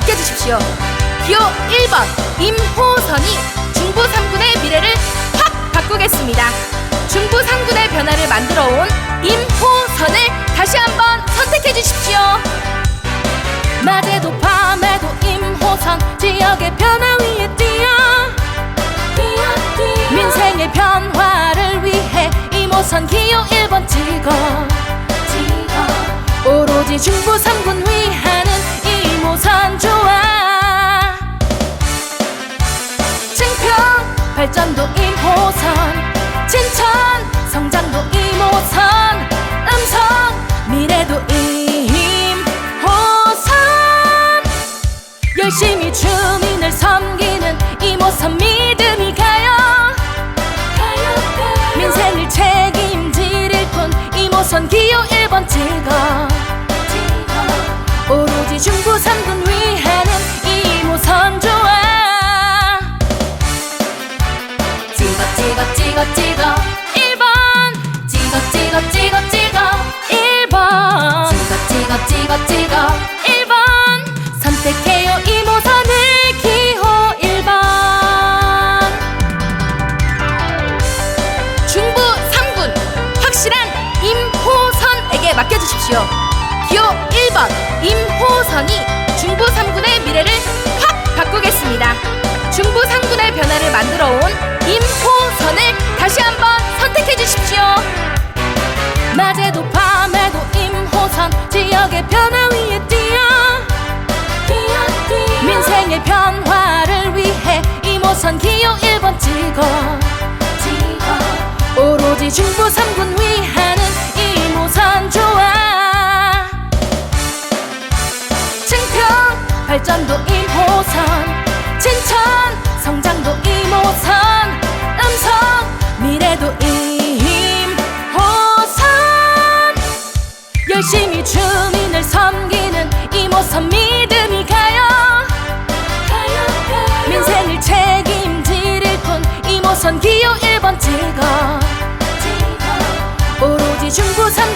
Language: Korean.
주십시오. 기호 1번 임호선이 중부 3군의 미래를 확 바꾸겠습니다. 중부 3군의 변화를 만들어 온 임호선을 다시 한번 선택해 주십시오. 낮에도 밤에도 임호선 지역의 변화 위에 뛰어 민생의 변화를 위해 임호선 기호 1번 찍어 오로지 중부 3군 위하 발전도 임호선 진천 성장도 임호선 음성 미래도 임호선. 열심히 주민을 섬기는 임호선 믿음이 가요. 민생을 책임질 뿐 임호선 기호 1번 찍어 오로지 중부 3군 위하는 찍어 찍어. 찍어 찍어 1번. 찍어 찍어 찍어 찍어. 1번. 찍어 찍어 찍어 찍어. 1번. 선택해요 이모선을. 기호 1번. 중부 3군. 확실한 임호선에게 맡겨주십시오. 기호 1번. 임호선이 중부 3군의 미래를 확 바꾸겠습니다. 중부 3군의 변화를 만들어 온임 호선을 다시 한번 선택해 주십시오. 낮에도 밤에도 임호선 지역의 변화 위에 뛰어. 민생의 변화를 위해 임호선 기호 1번 찍어. 오로지 중부 3군 위하는 임호선 좋아 증평 발전도 임호선 열심히 주민을 섬기는 이모선 믿음이 가요. 가요 민생을 책임지릴 뿐 이모선 기호 1번 찍어. 오로지 중부 삼